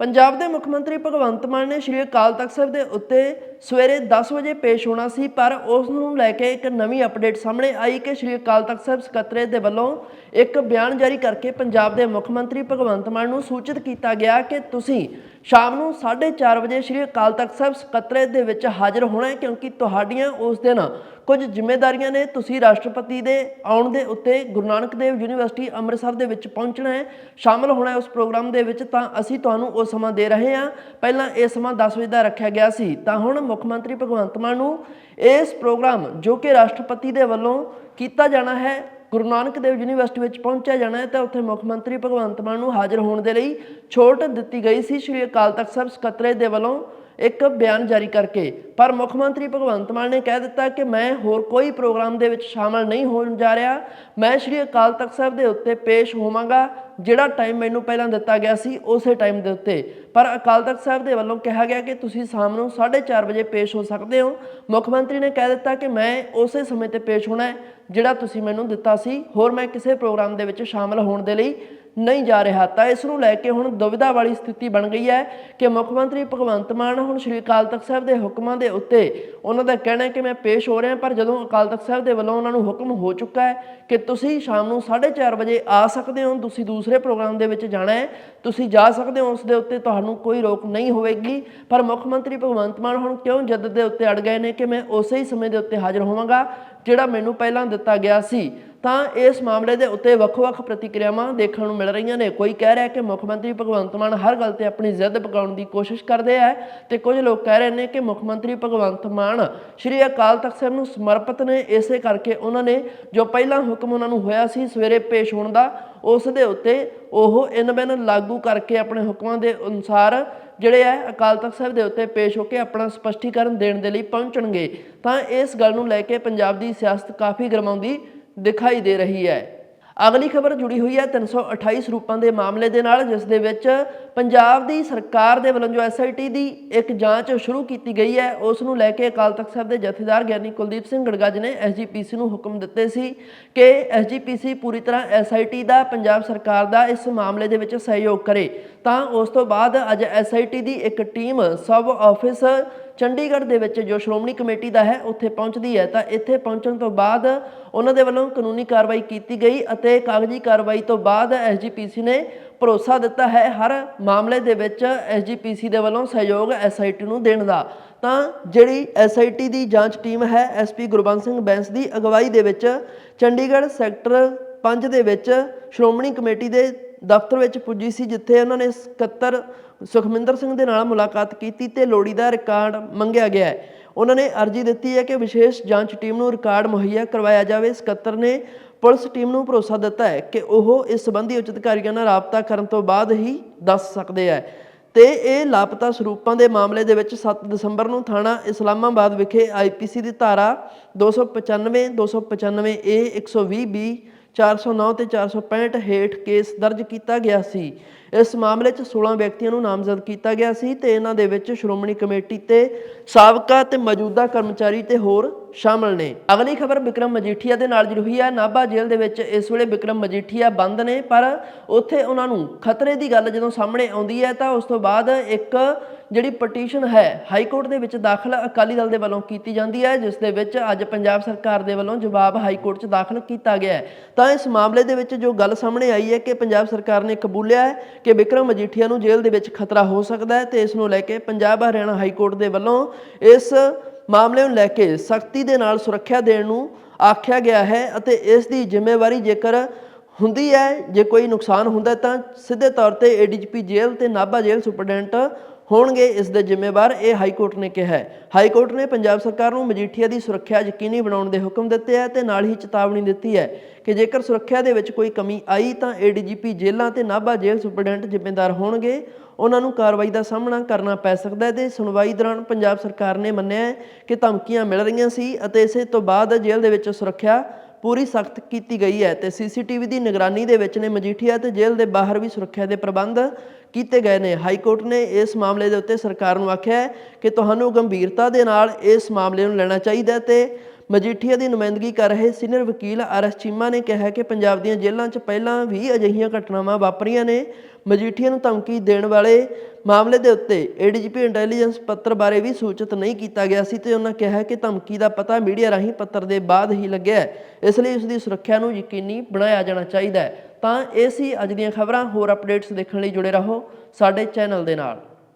ਪੰਜਾਬ ਦੇ ਮੁੱਖ ਮੰਤਰੀ ਭਗਵੰਤ ਮਾਨ ਨੇ ਸ਼੍ਰੀ ਅਕਾਲ ਤਖਤ ਸਾਹਿਬ ਦੇ ਉੱਤੇ ਸਵੇਰੇ 10 ਵਜੇ ਪੇਸ਼ ਹੋਣਾ ਸੀ, ਪਰ ਉਸ ਨੂੰ ਲੈ ਕੇ ਇੱਕ ਨਵੀਂ ਅਪਡੇਟ ਸਾਹਮਣੇ ਆਈ ਕਿ ਸ਼੍ਰੀ ਅਕਾਲ ਤਖਤ ਸਾਹਿਬ ਸਕੱਤਰੇਤ ਦੇ ਵੱਲੋਂ ਇੱਕ ਬਿਆਨ ਜਾਰੀ ਕਰਕੇ ਪੰਜਾਬ ਦੇ ਮੁੱਖ ਮੰਤਰੀ ਭਗਵੰਤ ਮਾਨ ਨੂੰ ਸੂਚਿਤ ਕੀਤਾ ਗਿਆ ਕਿ ਤੁਸੀਂ ਸ਼ਾਮ ਨੂੰ 4:30 ਵਜੇ ਸ਼੍ਰੀ ਅਕਾਲ ਤਖਤ ਸਾਹਿਬ ਸਕੱਤਰੇ ਦੇ ਵਿੱਚ ਹਾਜ਼ਰ ਹੋਣਾ ਕਿਉਂਕਿ ਤੁਹਾਡੀਆਂ ਉਸ ਦਿਨ ਕੁਝ ਜ਼ਿੰਮੇਵਾਰੀਆਂ ਨੇ ਤੁਸੀਂ ਰਾਸ਼ਟਰਪਤੀ ਦੇ ਆਉਣ ਦੇ ਉੱਤੇ ਗੁਰੂ ਨਾਨਕ ਦੇਵ ਯੂਨੀਵਰਸਿਟੀ ਅੰਮ੍ਰਿਤਸਰ ਦੇ ਵਿੱਚ ਪਹੁੰਚਣਾ ਹੈ, ਸ਼ਾਮਲ ਹੋਣਾ ਹੈ ਉਸ ਪ੍ਰੋਗਰਾਮ ਦੇ ਵਿੱਚ, ਤਾਂ ਅਸੀਂ ਤੁਹਾਨੂੰ ਉਹ ਸਮਾਂ ਦੇ ਰਹੇ ਹਾਂ। ਪਹਿਲਾਂ ਇਹ ਸਮਾਂ 10 ਵਜੇ ਦਾ ਰੱਖਿਆ ਗਿਆ ਸੀ। ਤਾਂ ਹੁਣ ਮੁੱਖ ਮੰਤਰੀ ਭਗਵੰਤ ਮਾਨ ਨੂੰ ਇਸ ਪ੍ਰੋਗਰਾਮ ਜੋ ਕਿ ਰਾਸ਼ਟਰਪਤੀ ਦੇ ਵੱਲੋਂ ਕੀਤਾ ਜਾਣਾ ਹੈ ਗੁਰੂ ਨਾਨਕ ਦੇਵ ਯੂਨੀਵਰਸਿਟੀ ਵਿੱਚ ਪਹੁੰਚਿਆ ਜਾਣਾ ਹੈ ਤਾਂ ਉੱਥੇ ਮੁੱਖ ਮੰਤਰੀ ਭਗਵੰਤ ਮਾਨ ਨੂੰ ਹਾਜ਼ਰ ਹੋਣ ਦੇ ਲਈ ਛੋਟ ਦਿੱਤੀ ਗਈ ਸੀ। ਸ਼੍ਰੀ ਅਕਾਲ ਤਖਤ ਸਾਹਿਬ ਸਕੱਤਰੇ ਦੇ ਵੱਲੋਂ ਇੱਕ ਬਿਆਨ ਜਾਰੀ ਕਰਕੇ। ਪਰ ਮੁੱਖ ਮੰਤਰੀ ਭਗਵੰਤ ਮਾਨ ਨੇ ਕਹਿ ਦਿੱਤਾ ਕਿ ਮੈਂ ਹੋਰ ਕੋਈ ਪ੍ਰੋਗਰਾਮ ਦੇ ਵਿੱਚ ਸ਼ਾਮਲ ਨਹੀਂ ਹੋਣ ਜਾ ਰਿਹਾ। ਮੈਂ ਸ਼੍ਰੀ ਅਕਾਲ ਤਖਤ ਸਾਹਿਬ ਦੇ ਉੱਤੇ ਪੇਸ਼ ਹੋਵਾਂਗਾ, ਜਿਹੜਾ ਟਾਈਮ ਮੈਨੂੰ ਪਹਿਲਾਂ ਦਿੱਤਾ ਗਿਆ ਸੀ, ਉਸੇ ਟਾਈਮ ਦੇ ਉੱਤੇ। ਪਰ ਅਕਾਲ ਤਖਤ ਸਾਹਿਬ ਦੇ ਵੱਲੋਂ ਕਿਹਾ ਗਿਆ ਕਿ ਤੁਸੀਂ ਸ਼ਾਮ ਨੂੰ 4:30 ਵਜੇ ਪੇਸ਼ ਹੋ ਸਕਦੇ ਹੋ। ਮੁੱਖ ਮੰਤਰੀ ਨੇ ਕਹਿ ਦਿੱਤਾ ਕਿ ਮੈਂ ਉਸੇ ਸਮੇਂ ਤੇ ਪੇਸ਼ ਹੋਣਾ ਹੈ, ਜਿਹੜਾ ਤੁਸੀਂ ਮੈਨੂੰ ਦਿੱਤਾ ਸੀ। ਹੋਰ ਮੈਂ ਕਿਸੇ ਪ੍ਰੋਗਰਾਮ ਦੇ ਵਿੱਚ ਸ਼ਾਮਲ ਹੋਣ ਦੇ ਲਈ ਨਹੀਂ ਜਾ ਰਿਹਾ। ਤਾਂ ਇਸ ਨੂੰ ਲੈ ਕੇ ਹੁਣ ਦੁਵਿਧਾ ਵਾਲੀ ਸਥਿਤੀ ਬਣ ਗਈ ਹੈ ਕਿ ਮੁੱਖ ਮੰਤਰੀ ਭਗਵੰਤ ਮਾਨ ਹੁਣ ਸ਼੍ਰੀ ਅਕਾਲ ਤਖਤ ਸਾਹਿਬ ਦੇ ਹੁਕਮਾਂ ਦੇ ਉੱਤੇ ਉਹਨਾਂ ਦਾ ਕਹਿਣਾ ਹੈ ਕਿ ਮੈਂ ਪੇਸ਼ ਹੋ ਰਿਹਾ, ਪਰ ਜਦੋਂ ਅਕਾਲ ਤਖਤ ਸਾਹਿਬ ਦੇ ਵੱਲੋਂ ਉਹਨਾਂ ਨੂੰ ਹੁਕਮ ਹੋ ਚੁੱਕਾ ਹੈ ਕਿ ਤੁਸੀਂ ਸ਼ਾਮ ਨੂੰ 4:30 ਵਜੇ ਆ ਸਕਦੇ ਹੋ, ਤੁਸੀਂ ਦੂਸਰੇ ਪ੍ਰੋਗਰਾਮ ਦੇ ਵਿੱਚ ਜਾਣਾ ਹੈ, ਤੁਸੀਂ ਜਾ ਸਕਦੇ ਹੋ, ਉਸ ਦੇ ਉੱਤੇ ਤੁਹਾਨੂੰ ਕੋਈ ਰੋਕ ਨਹੀਂ ਹੋਵੇਗੀ। ਪਰ ਮੁੱਖ ਮੰਤਰੀ ਭਗਵੰਤ ਮਾਨ ਹੁਣ ਕਿਉਂ ਜੱਦ ਦੇ ਉੱਤੇ ਅੜ ਗਏ ਨੇ ਕਿ ਮੈਂ ਉਸੇ ਹੀ ਸਮੇਂ ਦੇ ਉੱਤੇ ਹਾਜ਼ਰ ਹੋਵਾਂਗਾ, ਜਿਹੜਾ ਮੈਨੂੰ ਪਹਿਲਾਂ ਦਿੱਤਾ ਗਿਆ ਸੀ? ਤਾਂ ਇਸ ਮਾਮਲੇ ਦੇ ਉੱਤੇ ਵੱਖ-ਵੱਖ ਪ੍ਰਤੀਕਿਰਿਆਵਾਂ ਦੇਖਣ ਨੂੰ ਮਿਲ ਰਹੀਆਂ ਨੇ। ਕੋਈ ਕਹਿ ਰਿਹਾ ਕਿ ਮੁੱਖ ਮੰਤਰੀ ਭਗਵੰਤ ਮਾਨ ਹਰ ਗੱਲ ਤੇ ਆਪਣੀ ਜ਼ਿੱਦ ਪਕਾਉਣ ਦੀ ਕੋਸ਼ਿਸ਼ ਕਰਦੇ ਆ ਤੇ ਕੁਝ ਲੋਕ ਕਹਿ ਰਹੇ ਨੇ ਕਿ ਮੁੱਖ ਮੰਤਰੀ ਭਗਵੰਤ ਮਾਨ ਸ਼੍ਰੀ ਅਕਾਲ ਤਖਤ ਸਾਹਿਬ ਨੂੰ ਸਮਰਪਿਤ ਨੇ। ਇਸੇ ਕਰਕੇ ਉਹਨਾਂ ਨੇ ਜੋ ਪਹਿਲਾਂ ਹੁਕਮ ਉਹਨਾਂ ਨੂੰ ਹੋਇਆ ਸੀ ਸਵੇਰੇ ਪੇਸ਼ ਹੋਣ ਦਾ, ਉਸ ਦੇ ਉੱਤੇ ਉਹ ਇਨ ਬਿਨ ਲਾਗੂ ਕਰਕੇ ਆਪਣੇ ਹੁਕਮਾਂ ਦੇ ਅਨੁਸਾਰ ਜਿਹੜੇ ਹੈ ਅਕਾਲ ਤਖਤ ਸਾਹਿਬ ਦੇ ਉੱਤੇ ਪੇਸ਼ ਹੋ ਕੇ ਆਪਣਾ ਸਪਸ਼ਟੀਕਰਨ ਦੇਣ ਦੇ ਲਈ ਪਹੁੰਚਣਗੇ। ਤਾਂ ਇਸ ਗੱਲ ਨੂੰ ਲੈ ਕੇ ਪੰਜਾਬ ਦੀ ਸਿਆਸਤ ਕਾਫੀ ਗਰਮਾਉਂਦੀ ਦਿਖਾਈ ਦੇ ਰਹੀ ਹੈ। ਅਗਲੀ ਖਬਰ ਜੁੜੀ ਹੋਈ ਹੈ 328 ਸਰੂਪਾਂ ਦੇ ਮਾਮਲੇ ਦੇ ਨਾਲ, ਜਿਸ ਦੇ ਵਿੱਚ ਪੰਜਾਬ ਦੀ ਸਰਕਾਰ ਦੇ ਵੱਲੋਂ ਜੋ ਐਸਆਈਟੀ ਦੀ ਇੱਕ ਜਾਂਚ ਸ਼ੁਰੂ ਕੀਤੀ ਗਈ ਹੈ, ਉਸ ਨੂੰ ਲੈ ਕੇ ਅਕਾਲ ਤਖਤ ਸਾਹਿਬ ਦੇ ਜਥੇਦਾਰ ਗਿਆਨੀ ਕੁਲਦੀਪ ਸਿੰਘ ਗੜਗੱਜ ਨੇ ਐਸਜੀਪੀਸੀ ਨੂੰ ਹੁਕਮ ਦਿੱਤੇ ਸੀ ਕਿ ਐਸਜੀਪੀਸੀ ਪੂਰੀ ਤਰ੍ਹਾਂ ਐਸਆਈਟੀ ਦਾ, ਪੰਜਾਬ ਸਰਕਾਰ ਦਾ ਇਸ ਮਾਮਲੇ ਦੇ ਵਿੱਚ ਸਹਿਯੋਗ ਕਰੇ। ਤਾਂ ਉਸ ਤੋਂ ਬਾਅਦ ਅੱਜ ਐਸਆਈਟੀ ਦੀ ਇੱਕ ਟੀਮ ਸਬ ਆਫਿਸ ਚੰਡੀਗੜ੍ਹ ਦੇ ਵਿੱਚ ਜੋ ਸ਼੍ਰੋਮਣੀ ਕਮੇਟੀ ਦਾ ਹੈ, ਉੱਥੇ ਪਹੁੰਚਦੀ ਹੈ। ਤਾਂ ਇੱਥੇ ਪਹੁੰਚਣ ਤੋਂ ਬਾਅਦ ਉਹਨਾਂ ਦੇ ਵੱਲੋਂ ਕਾਨੂੰਨੀ ਕਾਰਵਾਈ ਕੀਤੀ ਗਈ ਅਤੇ ਕਾਗਜ਼ੀ ਕਾਰਵਾਈ ਤੋਂ ਬਾਅਦ ਐਸਜੀਪੀਸੀ ਨੇ ਭਰੋਸਾ ਦਿੱਤਾ ਹੈ ਹਰ ਮਾਮਲੇ ਦੇ ਵਿੱਚ ਐਸਜੀਪੀਸੀ ਦੇ ਵੱਲੋਂ ਸਹਿਯੋਗ ਐਸਆਈਟੀ ਨੂੰ ਦੇਣ ਦਾ। ਤਾਂ ਜਿਹੜੀ ਐਸਆਈਟੀ ਦੀ ਜਾਂਚ ਟੀਮ ਹੈ ਐਸਪੀ ਗੁਰਬੰਸ ਸਿੰਘ ਬੈਂਸ ਦੀ ਅਗਵਾਈ ਦੇ ਵਿੱਚ ਚੰਡੀਗੜ੍ਹ ਸੈਕਟਰ 5 ਦੇ ਵਿੱਚ ਸ਼੍ਰੋਮਣੀ ਕਮੇਟੀ ਦੇ ਦਫ਼ਤਰ ਵਿੱਚ ਪੁੱਜੀ ਸੀ, ਜਿੱਥੇ ਉਹਨਾਂ ਨੇ ਸਕੱਤਰ ਸੁਖਮਿੰਦਰ ਸਿੰਘ ਦੇ ਨਾਲ ਮੁਲਾਕਾਤ ਕੀਤੀ ਤੇ ਲੋੜੀਦਾ ਰਿਕਾਰਡ ਮੰਗਿਆ ਗਿਆ ਹੈ। ਉਹਨਾਂ ਨੇ ਅਰਜ਼ੀ ਦਿੱਤੀ ਹੈ ਕਿ ਵਿਸ਼ੇਸ਼ ਜਾਂਚ ਟੀਮ ਨੂੰ ਰਿਕਾਰਡ ਮੁਹੱਈਆ ਕਰਵਾਇਆ ਜਾਵੇ। ਸਕੱਤਰ ਨੇ ਪੁਲਿਸ ਟੀਮ ਨੂੰ ਭਰੋਸਾ ਦਿੱਤਾ ਹੈ ਕਿ ਉਹ ਇਸ ਸੰਬੰਧੀ ਉੱਚ ਅਧਿਕਾਰੀਆਂ ਨਾਲ ਰਾਬਤਾ ਕਰਨ ਤੋਂ ਬਾਅਦ ਹੀ ਦੱਸ ਸਕਦੇ ਹੈ। ਤੇ ਇਹ ਲਾਪਤਾ ਸਰੂਪਾਂ ਦੇ ਮਾਮਲੇ ਦੇ ਵਿੱਚ 7 ਦਸੰਬਰ ਨੂੰ ਥਾਣਾ ਇਸਲਾਮਾਬਾਦ ਵਿਖੇ ਆਈਪੀਸੀ ਦੀ ਧਾਰਾ 295 295 ਏ 120 ਬੀ 409 ਤੇ 465 ਹੇਠ ਕੇਸ ਦਰਜ ਕੀਤਾ ਗਿਆ ਸੀ। ਇਸ ਮਾਮਲੇ 'ਚ 16 ਵਿਅਕਤੀਆਂ ਨੂੰ ਨਾਮਜ਼ਦ ਕੀਤਾ ਗਿਆ ਸੀ ਤੇ ਇਹਨਾਂ ਦੇ ਵਿੱਚ ਸ਼੍ਰੋਮਣੀ ਕਮੇਟੀ ਤੇ ਸਾਬਕਾ ਤੇ ਮੌਜੂਦਾ ਕਰਮਚਾਰੀ ਤੇ ਹੋਰ ਸ਼ਾਮਲ ਨੇ। ਅਗਲੀ ਖਬਰ ਵਿਕਰਮ ਮਜੀਠੀਆ ਦੇ ਨਾਲ ਜੁੜੀ ਹੈ। ਨਾਭਾ ਜੇਲ੍ਹ ਦੇ ਵਿੱਚ ਇਸ ਵੇਲੇ ਵਿਕਰਮ ਮਜੀਠੀਆ ਬੰਦ ਨੇ, ਪਰ ਉੱਥੇ ਉਹਨਾਂ ਨੂੰ ਖਤਰੇ ਦੀ ਗੱਲ ਜਦੋਂ ਸਾਹਮਣੇ ਆਉਂਦੀ ਹੈ ਤਾਂ ਉਸ ਤੋਂ ਬਾਅਦ ਇੱਕ ਜਿਹੜੀ ਪਟੀਸ਼ਨ ਹੈ ਹਾਈ ਕੋਰਟ ਦੇ ਵਿੱਚ ਦਾਖਲ ਅਕਾਲੀ ਦਲ ਦੇ ਵੱਲੋਂ ਕੀਤੀ ਜਾਂਦੀ ਹੈ, ਜਿਸ ਦੇ ਵਿੱਚ ਅੱਜ ਪੰਜਾਬ ਸਰਕਾਰ ਦੇ ਵੱਲੋਂ ਜਵਾਬ ਹਾਈ ਕੋਰਟ 'ਚ ਦਾਖਲ ਕੀਤਾ ਗਿਆ ਹੈ। ਤਾਂ ਇਸ ਮਾਮਲੇ ਦੇ ਵਿੱਚ ਜੋ ਗੱਲ ਸਾਹਮਣੇ ਆਈ ਹੈ ਕਿ ਪੰਜਾਬ ਸਰਕਾਰ ਨੇ ਕਬੂਲਿਆ ਹੈ ਕਿ ਵਿਕਰਮ ਮਜੀਠੀਆ ਨੂੰ ਜੇਲ੍ਹ ਦੇ ਵਿੱਚ ਖਤਰਾ ਹੋ ਸਕਦਾ ਹੈ ਤੇ ਇਸ ਨੂੰ ਲੈ ਕੇ ਪੰਜਾਬ ਹਰਿਆਣਾ ਹਾਈ ਕੋਰਟ ਦੇ ਵੱਲੋਂ ਇਸ ਮਾਮਲੇ ਨੂੰ ਲੈ ਕੇ ਸਖਤੀ ਦੇ ਨਾਲ ਸੁਰੱਖਿਆ ਦੇਣ ਨੂੰ ਆਖਿਆ ਗਿਆ ਹੈ ਅਤੇ ਇਸ ਦੀ ਜ਼ਿੰਮੇਵਾਰੀ ਜੇਕਰ ਹੁੰਦੀ ਹੈ, ਜੇ ਕੋਈ ਨੁਕਸਾਨ ਹੁੰਦਾ ਤਾਂ ਸਿੱਧੇ ਤੌਰ ਤੇ ਏਡੀਜੀਪੀ ਜੇਲ੍ਹ ਤੇ ਨਾਭਾ ਜੇਲ੍ਹ ਸੁਪਰਡੈਂਟ ਹੋਣਗੇ, ਇਸ ਦੇ ਜ਼ਿੰਮੇਵਾਰ ਇਹ ਹਾਈ ਕੋਰਟ ਨੇ ਕਿਹਾ ਹੈ। ਹਾਈ ਕੋਰਟ ਨੇ ਪੰਜਾਬ ਸਰਕਾਰ ਨੂੰ ਮਜੀਠੀਆ ਦੀ ਸੁਰੱਖਿਆ ਯਕੀਨੀ ਬਣਾਉਣ ਦੇ ਹੁਕਮ ਦਿੱਤੇ ਹੈ ਤੇ ਨਾਲ ਹੀ ਚੇਤਾਵਨੀ ਦਿੱਤੀ ਹੈ ਕਿ ਜੇਕਰ ਸੁਰੱਖਿਆ ਦੇ ਵਿੱਚ ਕੋਈ ਕਮੀ ਆਈ ਤਾਂ ਏਡੀਜੀਪੀ ਜੇਲ੍ਹਾਂ ਤੇ ਨਾਭਾ ਜੇਲ੍ਹ ਸੁਪਰਡੈਂਟ ਜ਼ਿੰਮੇਦਾਰ ਹੋਣਗੇ। ਉਹਨਾਂ ਨੂੰ ਕਾਰਵਾਈ ਦਾ ਸਾਹਮਣਾ ਕਰਨਾ ਪੈ ਸਕਦਾ ਹੈ ਤੇ ਸੁਣਵਾਈ ਦੌਰਾਨ ਪੰਜਾਬ ਸਰਕਾਰ ਨੇ ਮੰਨਿਆ ਹੈ ਕਿ ਧਮਕੀਆਂ ਮਿਲ ਰਹੀਆਂ ਸੀ ਅਤੇ ਇਸੇ ਤੋਂ ਬਾਅਦ ਜੇਲ੍ਹ ਦੇ ਵਿੱਚ ਸੁਰੱਖਿਆ ਪੂਰੀ ਸਖਤ ਕੀਤੀ ਗਈ ਹੈ ਤੇ ਸੀਸੀਟੀਵੀ ਦੀ ਨਿਗਰਾਨੀ ਦੇ ਵਿੱਚ ਨੇ ਮਜੀਠੀਆ ਤੇ ਜੇਲ੍ਹ ਦੇ ਬਾਹਰ ਵੀ ਸੁਰੱਖਿਆ ਦੇ ਪ੍ਰਬੰਧ ਕੀਤੇ ਗਏ ਨੇ। ਹਾਈ ਕੋਰਟ ਨੇ ਇਸ ਮਾਮਲੇ ਦੇ ਉੱਤੇ ਸਰਕਾਰ ਨੂੰ ਆਖਿਆ ਹੈ ਕਿ ਤੁਹਾਨੂੰ ਗੰਭੀਰਤਾ ਦੇ ਨਾਲ ਇਸ ਮਾਮਲੇ ਨੂੰ ਲੈਣਾ ਚਾਹੀਦਾ ਹੈ ਤੇ ਮਜੀਠੀਆ ਦੀ ਨੁਮਾਇੰਦਗੀ ਕਰ ਰਹੇ ਸੀਨੀਅਰ ਵਕੀਲ ਆਰ ਐਸ ਚੀਮਾ ਨੇ ਕਿਹਾ ਕਿ ਪੰਜਾਬ ਦੀਆਂ ਜੇਲ੍ਹਾਂ 'ਚ ਪਹਿਲਾਂ ਵੀ ਅਜਿਹੀਆਂ ਘਟਨਾਵਾਂ ਵਾਪਰੀਆਂ ਨੇ। ਮਜੀਠੀਆ ਨੂੰ ਧਮਕੀ ਦੇਣ ਵਾਲੇ ਮਾਮਲੇ ਦੇ ਉੱਤੇ ਏਡੀਜੀਪੀ ਇੰਟੈਲੀਜੈਂਸ ਪੱਤਰ ਬਾਰੇ ਵੀ ਸੂਚਿਤ ਨਹੀਂ ਕੀਤਾ ਗਿਆ ਸੀ ਤੇ ਉਹਨਾਂ ਕਿਹਾ ਕਿ ਧਮਕੀ ਦਾ ਪਤਾ ਮੀਡੀਆ ਰਾਹੀਂ ਪੱਤਰ ਦੇ ਬਾਅਦ ਹੀ ਲੱਗਿਆ ਇਸ ਲਈ ਉਸ ਦੀ ਸੁਰੱਖਿਆ ਨੂੰ ਯਕੀਨੀ ਬਣਾਇਆ ਜਾਣਾ ਚਾਹੀਦਾ ਹੈ। ਤਾਂ ਇਹ ਸੀ ਅੱਜ ਦੀਆਂ ਖਬਰਾਂ। ਹੋਰ ਅਪਡੇਟਸ ਦੇਖਣ ਲਈ ਜੁੜੇ ਰਹੋ ਸਾਡੇ ਚੈਨਲ ਦੇ ਨਾਲ।